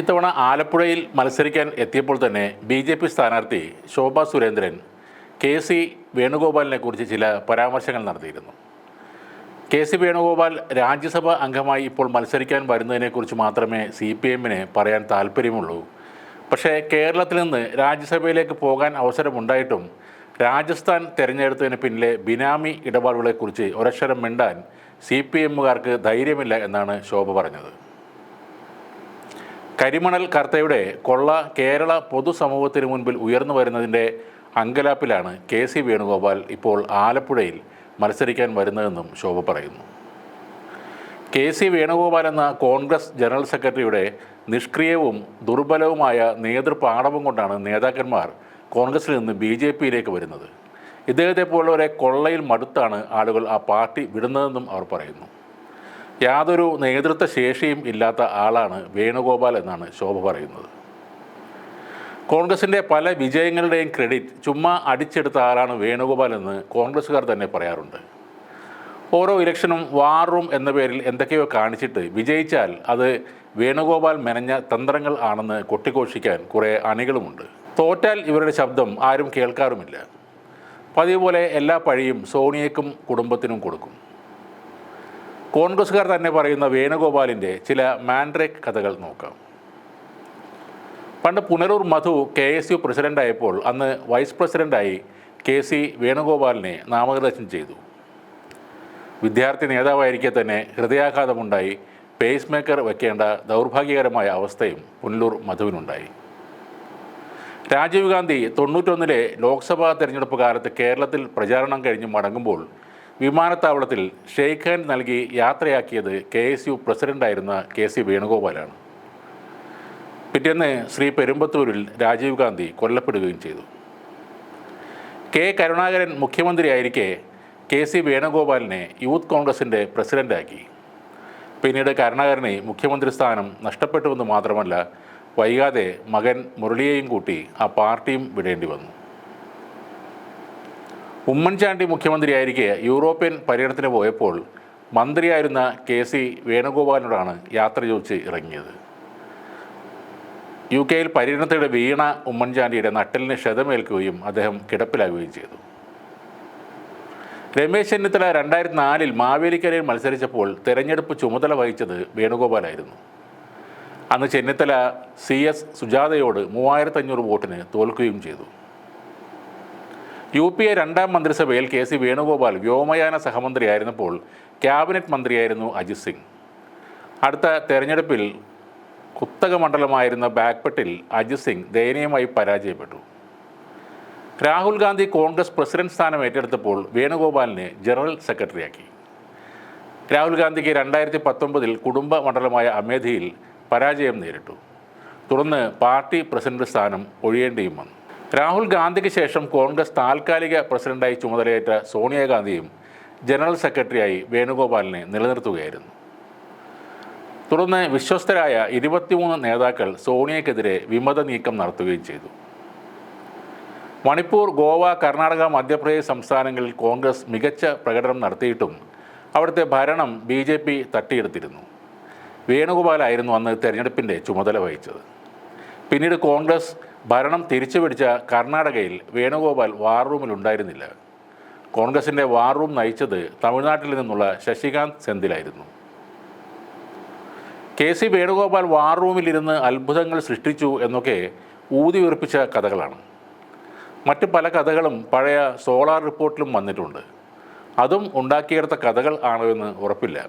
ഇത്തവണ ആലപ്പുഴയിൽ മത്സരിക്കാൻ എത്തിയപ്പോൾ തന്നെ ബി ജെ പി സ്ഥാനാർത്ഥി ശോഭ സുരേന്ദ്രൻ കെ സി വേണുഗോപാലിനെ കുറിച്ച് ചില പരാമർശങ്ങൾ നടത്തിയിരുന്നു. കെ സി വേണുഗോപാൽ രാജ്യസഭ അംഗമായി ഇപ്പോൾ മത്സരിക്കാൻ വരുന്നതിനെക്കുറിച്ച് മാത്രമേ സി പി എമ്മിന് പറയാൻ താല്പര്യമുള്ളൂ. പക്ഷേ കേരളത്തിൽ നിന്ന് രാജ്യസഭയിലേക്ക് പോകാൻ അവസരമുണ്ടായിട്ടും രാജസ്ഥാൻ തെരഞ്ഞെടുത്തതിന് പിന്നിലെ ബിനാമി ഇടപാടുകളെക്കുറിച്ച് ഒരക്ഷരം മിണ്ടാൻ സി പി എമ്മുകാർക്ക് ധൈര്യമില്ല എന്നാണ് ശോഭ പറഞ്ഞത്. കരിമണൽ കർത്തയുടെ കൊള്ള കേരള പൊതുസമൂഹത്തിന് മുൻപിൽ ഉയർന്നു വരുന്നതിന്റെ അങ്കലാപ്പിലാണ് കെ സി വേണുഗോപാൽ ഇപ്പോൾ ആലപ്പുഴയിൽ മത്സരിക്കാൻ വരുന്നതെന്നും ശോഭ പറയുന്നു. കെ സി വേണുഗോപാൽ എന്ന കോൺഗ്രസ് ജനറൽ സെക്രട്ടറിയുടെ നിഷ്ക്രിയവും ദുർബലവുമായ നേതൃപാടവം കൊണ്ടാണ് നേതാക്കന്മാർ കോൺഗ്രസിൽ നിന്ന് ബി ജെ പിയിലേക്ക് വരുന്നത്. ഇദ്ദേഹത്തെ പോലുള്ളവരെ കൊള്ളയിൽ മടുത്താണ് ആളുകൾ ആ പാർട്ടി വിടുന്നതെന്നും അവർ പറയുന്നു. യാതൊരു നേതൃത്വ ശേഷിയും ഇല്ലാത്ത ആളാണ് വേണുഗോപാൽ എന്നാണ് ശോഭ പറയുന്നത്. കോൺഗ്രസിന്റെ പല വിജയങ്ങളുടെയും ക്രെഡിറ്റ് ചുമ്മാ അടിച്ചെടുത്ത ആളാണ് വേണുഗോപാൽ എന്ന് കോൺഗ്രസ്സുകാർ തന്നെ പറയാറുണ്ട്. ഓരോ ഇലക്ഷനും വാർ റൂം എന്ന പേരിൽ എന്തൊക്കെയോ കാണിച്ചിട്ട് വിജയിച്ചാൽ അത് വേണുഗോപാൽ മെനഞ്ഞ തന്ത്രങ്ങൾ ആണെന്ന് കൊട്ടിഘോഷിക്കാൻ കുറേ അണികളുമുണ്ട്. തോറ്റാൽ ഇവരുടെ ശബ്ദം ആരും കേൾക്കാറുമില്ല. പതിവ് പോലെ എല്ലാ പഴിയും സോണിയയ്ക്കും കുടുംബത്തിനും കൊടുക്കും. കോൺഗ്രസ്സുകാർ തന്നെ പറയുന്ന വേണുഗോപാലിന്റെ ചില മാൻഡ്രേക്ക് കഥകൾ നോക്കാം. പണ്ട് Punalur Madhu K S U പ്രസിഡന്റായപ്പോൾ അന്ന് വൈസ് പ്രസിഡന്റായി കെ സി വേണുഗോപാലിനെ നാമനിർദ്ദേശം ചെയ്തു. വിദ്യാർത്ഥി നേതാവായിരിക്കെ തന്നെ ഹൃദയാഘാതമുണ്ടായി പേസ് മേക്കർ വയ്ക്കേണ്ട ദൗർഭാഗ്യകരമായ അവസ്ഥയും പുനലൂർ മധുവിനുണ്ടായി. രാജീവ് ഗാന്ധി തൊണ്ണൂറ്റൊന്നിലെ ലോക്സഭാ തെരഞ്ഞെടുപ്പ് കാലത്ത് കേരളത്തിൽ പ്രചാരണം കഴിഞ്ഞ് മടങ്ങുമ്പോൾ വിമാനത്താവളത്തിൽ ഷെയ്ഖ് ഹാൻഡ് നൽകി യാത്രയാക്കിയത് കെ എസ് യു പ്രസിഡന്റായിരുന്ന കെ സി വേണുഗോപാലാണ്. പിറ്റേന്ന് ശ്രീ പെരുമ്പത്തൂരിൽ രാജീവ് ഗാന്ധി കൊല്ലപ്പെടുകയും ചെയ്തു. കെ കരുണാകരൻ മുഖ്യമന്ത്രിയായിരിക്കെ കെ സി വേണുഗോപാലിനെ യൂത്ത് കോൺഗ്രസിന്റെ പ്രസിഡന്റാക്കി പിന്നീട് കരുണാകരനെ മുഖ്യമന്ത്രി സ്ഥാനം നഷ്ടപ്പെട്ടുവെന്ന് മാത്രമല്ല വൈകാതെ മകൻ മുരളിയെയും കൂട്ടി ആ പാർട്ടിയും വിടേണ്ടി വന്നു. ഉമ്മൻചാണ്ടി മുഖ്യമന്ത്രിയായിരിക്കെ യൂറോപ്യൻ പര്യടനത്തിന് പോയപ്പോൾ മന്ത്രിയായിരുന്ന കെ സി വേണുഗോപാലിനോടാണ് യാത്ര ചോദിച്ച് ഇറങ്ങിയത്. യു കെയിൽ പര്യടനത്തിനിടെ വീണ ഉമ്മൻചാണ്ടിയുടെ നട്ടലിന് ക്ഷതമേൽക്കുകയും അദ്ദേഹം കിടപ്പിലാകുകയും ചെയ്തു. രമേശ് ചെന്നിത്തല രണ്ടായിരത്തി നാലിൽ മാവേലിക്കരയിൽ മത്സരിച്ചപ്പോൾ തെരഞ്ഞെടുപ്പ് ചുമതല വഹിച്ചത് വേണുഗോപാലായിരുന്നു. അന്ന് ചെന്നിത്തല സി എസ് സുജാതയോട് മൂവായിരത്തഞ്ഞൂറ് വോട്ടിന് തോൽക്കുകയും ചെയ്തു. യു പി എ രണ്ടാം മന്ത്രിസഭയിൽ കെ സി വേണുഗോപാൽ വ്യോമയാന സഹമന്ത്രിയായിരുന്നപ്പോൾ ക്യാബിനറ്റ് മന്ത്രിയായിരുന്നു അജിത് സിംഗ്. അടുത്ത തെരഞ്ഞെടുപ്പിൽ കുത്തക മണ്ഡലമായിരുന്ന ബാഗ്പട്ടിൽ അജിത് സിംഗ് ദയനീയമായി പരാജയപ്പെട്ടു. രാഹുൽ ഗാന്ധി കോൺഗ്രസ് പ്രസിഡന്റ് സ്ഥാനം ഏറ്റെടുത്തപ്പോൾ വേണുഗോപാലിനെ ജനറൽ സെക്രട്ടറിയാക്കി. രാഹുൽ ഗാന്ധിക്ക് രണ്ടായിരത്തി പത്തൊമ്പതിൽ കുടുംബ മണ്ഡലമായ അമേധിയിൽ പരാജയം നേരിട്ടു. തുടർന്ന് പാർട്ടി പ്രസിഡന്റ് സ്ഥാനം ഒഴിയേണ്ടിയും വന്നു. രാഹുൽ ഗാന്ധിക്ക് ശേഷം കോൺഗ്രസ് താൽക്കാലിക പ്രസിഡന്റായി ചുമതലയേറ്റ സോണിയാഗാന്ധിയും ജനറൽ സെക്രട്ടറിയായി വേണുഗോപാലിനെ നിലനിർത്തുകയായിരുന്നു. തുടർന്ന് വിശ്വസ്തരായ ഇരുപത്തിമൂന്ന് നേതാക്കൾ സോണിയക്കെതിരെ വിമത നീക്കം നടത്തുകയും ചെയ്തു. മണിപ്പൂർ ഗോവ കർണാടക മധ്യപ്രദേശ് സംസ്ഥാനങ്ങളിൽ കോൺഗ്രസ് മികച്ച പ്രകടനം നടത്തിയിട്ടും അവിടുത്തെ ഭരണം ബി ജെ പി തട്ടിയെടുത്തിരുന്നു. വേണുഗോപാലായിരുന്നു അന്ന് തെരഞ്ഞെടുപ്പിന്റെ ചുമതല വഹിച്ചത്. പിന്നീട് കോൺഗ്രസ് ഭരണം തിരിച്ചു പിടിച്ച കർണാടകയിൽ വേണുഗോപാൽ വാർ റൂമിലുണ്ടായിരുന്നില്ല കോൺഗ്രസിന്റെ വാർ റൂം നയിച്ചത് തമിഴ്നാട്ടിൽ നിന്നുള്ള ശശികാന്ത് സെന്തിലായിരുന്നു. കെ സി വേണുഗോപാൽ വാർ റൂമിലിരുന്ന് അത്ഭുതങ്ങൾ സൃഷ്ടിച്ചു എന്നൊക്കെ ഊതി ഉറപ്പിച്ച കഥകളാണ്. മറ്റ് പല കഥകളും പഴയ സോളാർ റിപ്പോർട്ടിലും വന്നിട്ടുണ്ട്. അതും ഉണ്ടാക്കിയെടുത്ത കഥകൾ ആണോ എന്ന് ഉറപ്പില്ല.